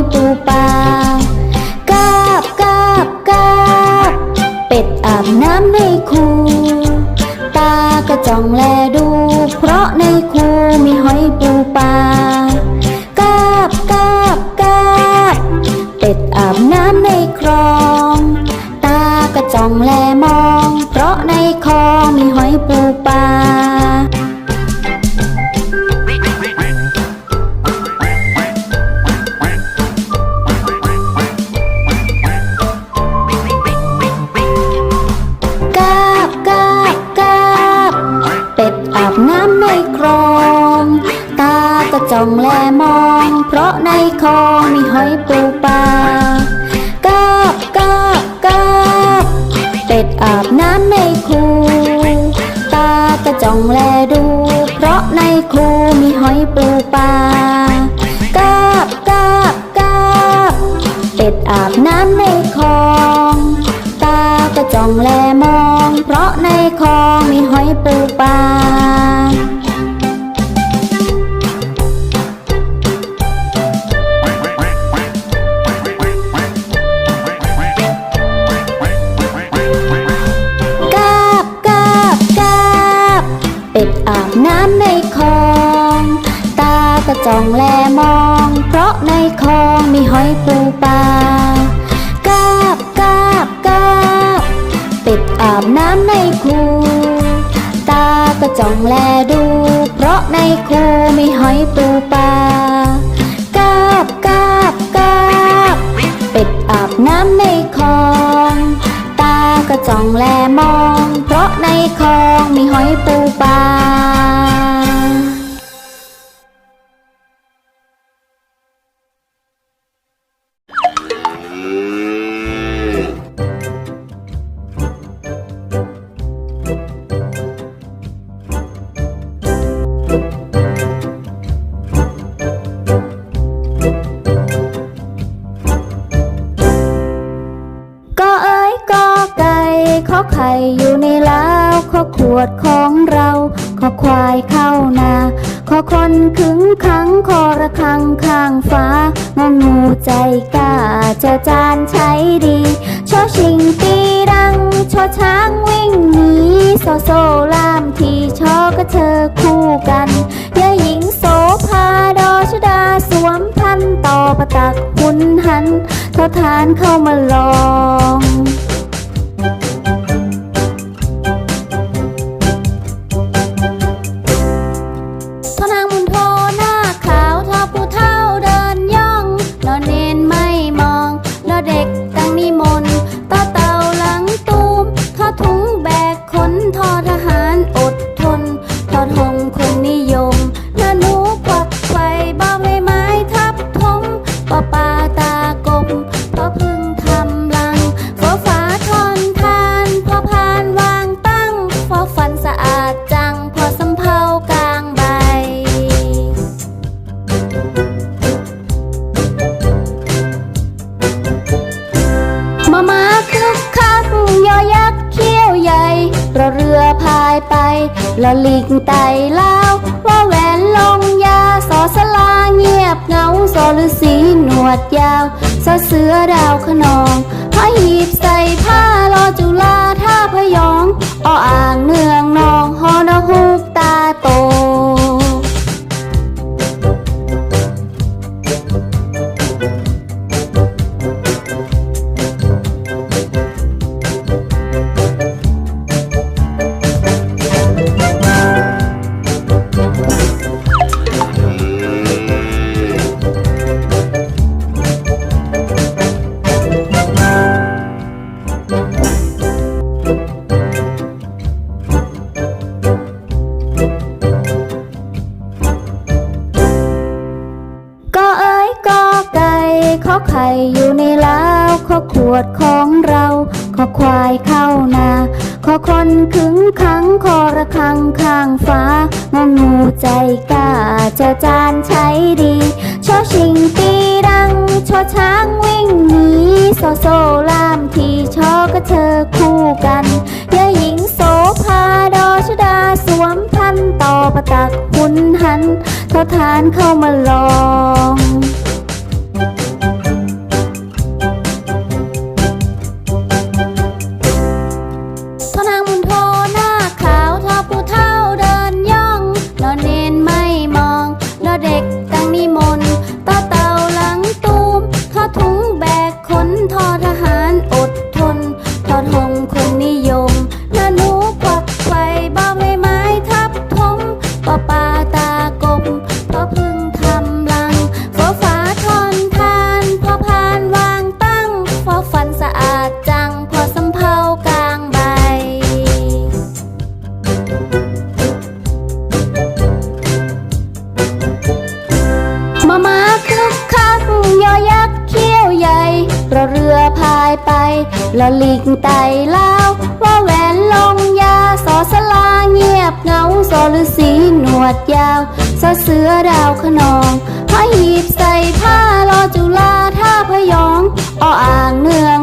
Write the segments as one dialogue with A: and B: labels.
A: มี คลอง ตากระจ่องแลมอง เพราะในคลองมีหอยปูปลากาบกาบกาบเป็ดอาบน้ำในคูตากระจ่องแลดู เพราะในคูมีหอยปูปลากาบกาบกาบเป็ดอาบน้ำในคลองตากระจ่องแลมอง เพราะในคลองมีหอยปูปลา ก็จ้องแลดู เพราะในคูมีหอยปูปลากาบกาบกาบเป็ดอาบน้ำในคลอง ตาก็จ้องแลมอง เพราะในคลองมีหอยปู ลามทีชอก็เธอคู่กันยาหญิงโสภาดอชดาสวมพันต่อประตักหุนหันทอทานเข้ามาลอง ทอทหารอด ไปละลิงไตเล่าวว่าแหวนลงยาสอสลาเงียบเงาสอฤาษีหนวดยาวสอเสือดาวขนองพระหีบใส่ผ้ารอจุฬาท่าพยองออ่างเนืองนองฮอนฮุกตาโต คนขึงขังคอระคังข้างฟ้างองูใจกล้าจอจานใช้ดีชอชิงตีดังชอช้างวิ่งหนีโซโซล่ามทีชอกระเชอคู่กันยาหญิงโสภาดอชดาสวมพันต่อประตักหุนหันทอทานเข้ามาลอง ละลิงไต่ลาวว่าแหวนลงยาสอสลาเงียบเงาสอฤาษีหนวดยาวสอเสือดาวขนองพระหีบใส่ผ้ารอจุฬาท่าพยอง ออ่างเนือง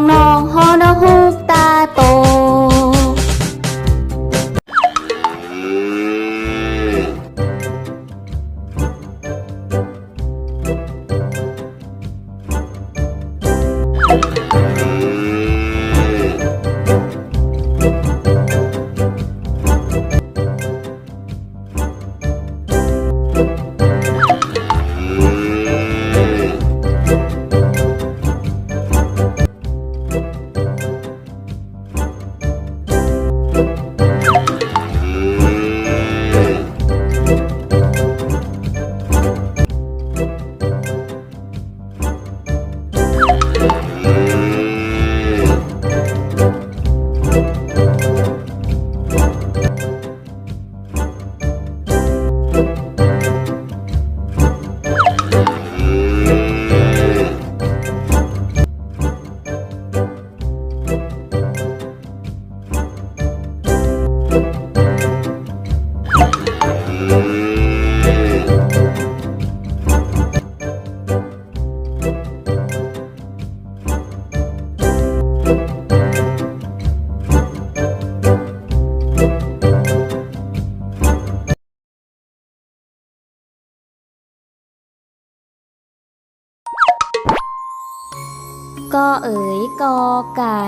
A: เอ๋ยกอไก่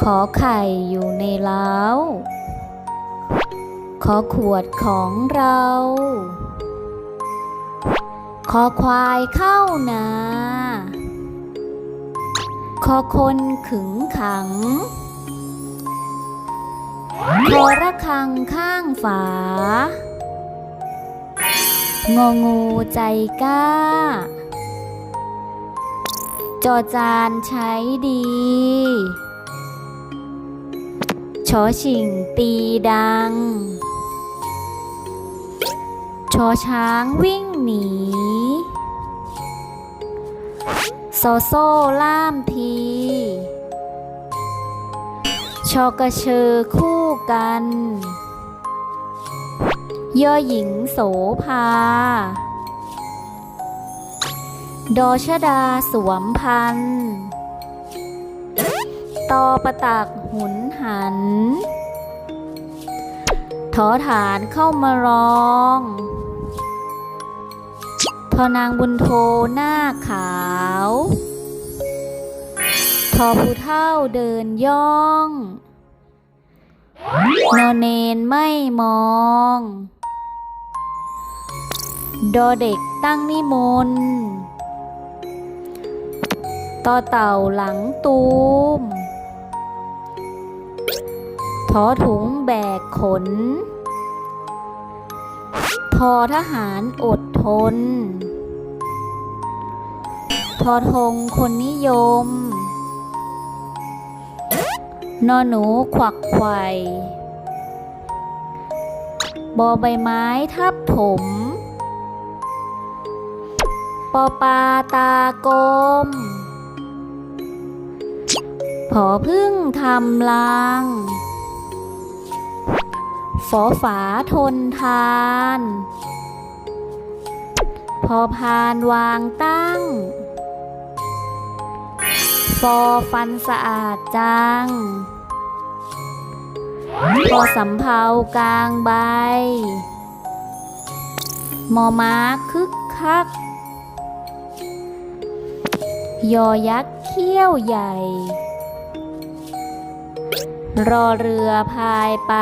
A: ขอไข่อยู่ในเล้า ขอขวดของเรา ขอควายเข้านา ขอคนขึงขัง ขอระคังข้างฝางองูใจกล้า จอจานใช้ดีชอชิงตีดัง ชอช้างวิ่งหนีโซโซ่ล่ามที ชอกระเชอคู่กัน ย่อหญิงโสภา ดอชดาสวมพันตอประตักหุนหัน ทอฐานเข้ามาร้อง ทอนางบุญโทหน้าขาว ทอผู้เท่าเดินย่อง นอนเนนไม่มอง ดอเด็กตั้งนิมนต์ ต่อเต่าหลังตูมทอถุงแบกขน ทอทหารอดทน ทอธงคนนิยม นอหนูขวักไข่ บอใบไม้ทับถมปอปาตากลม พอพึ่งทำลังฝอฝาทนทาน พอพานวางตั้ง ฟอฟันสะอาดจัง พอสำเภากลางใบ มอม้าคึกคัก ยอยักษ์เขี้ยวใหญ่ รอเรือพายไป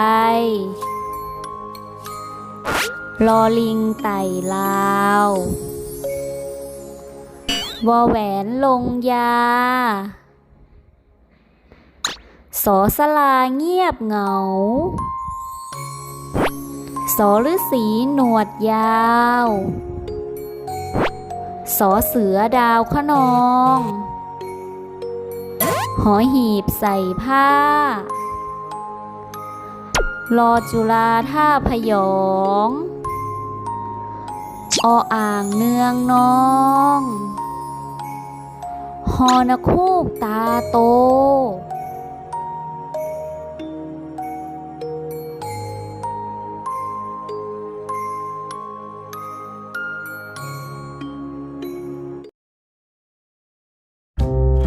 A: รอลิงไต่ลาว วอแหวนลงยา สอสลาเงียบเหงา สอฤาษีหนวดยาว สอเสือดาวขนองหอหีบใส่ผ้า รอจุฬาท่าพยองออ่างเนืองน้องฮอนคูกตาโต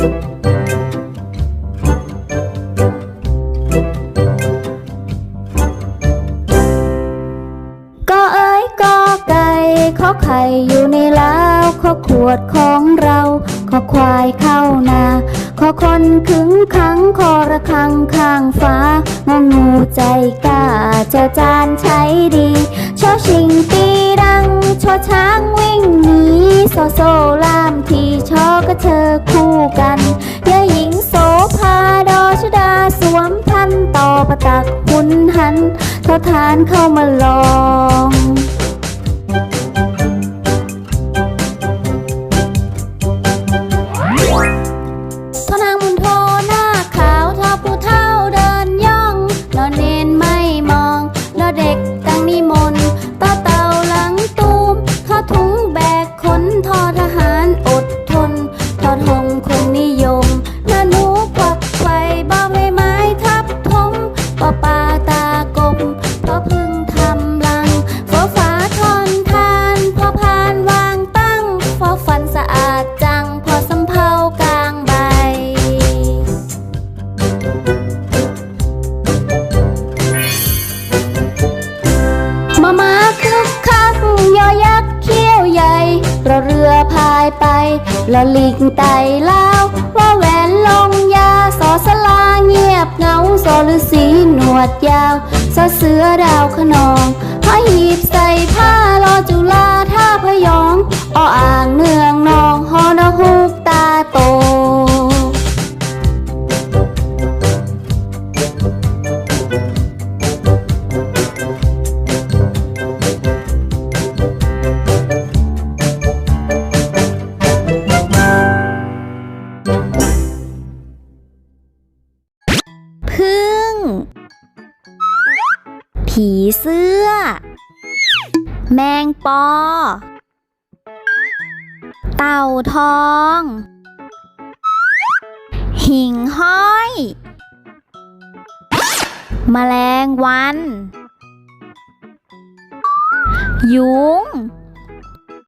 A: ก็ อไข่อยู่ในเล้าวขอขวดของเราขอควายเข้านาขอคนขึงขังขอระคังข้างฟ้างองูใจกล้าเจ้าจานใช้ดีชอชิงตีดังชอช้างวิ่งหนีโซโซลามทีชอกระเชอคู่กันยาหญิงโสภาดอชดาสวมพันต่อประตักหุนหันทอทานเข้ามาลองายไปลอลิงไต่ลาวว่าแหวนลงยาสอสลาเงียบเงาสอฤาษีหนวดยาวสอเสือดาวขนองพาหีบใส่ผ้ารอจุฬาท่าพยองออ่างเนืองนองฮอนฮุกตาโต ผีเสื้อ แมงปอ เต่าทอง หิ่งห้อย แมลงวัน ยุง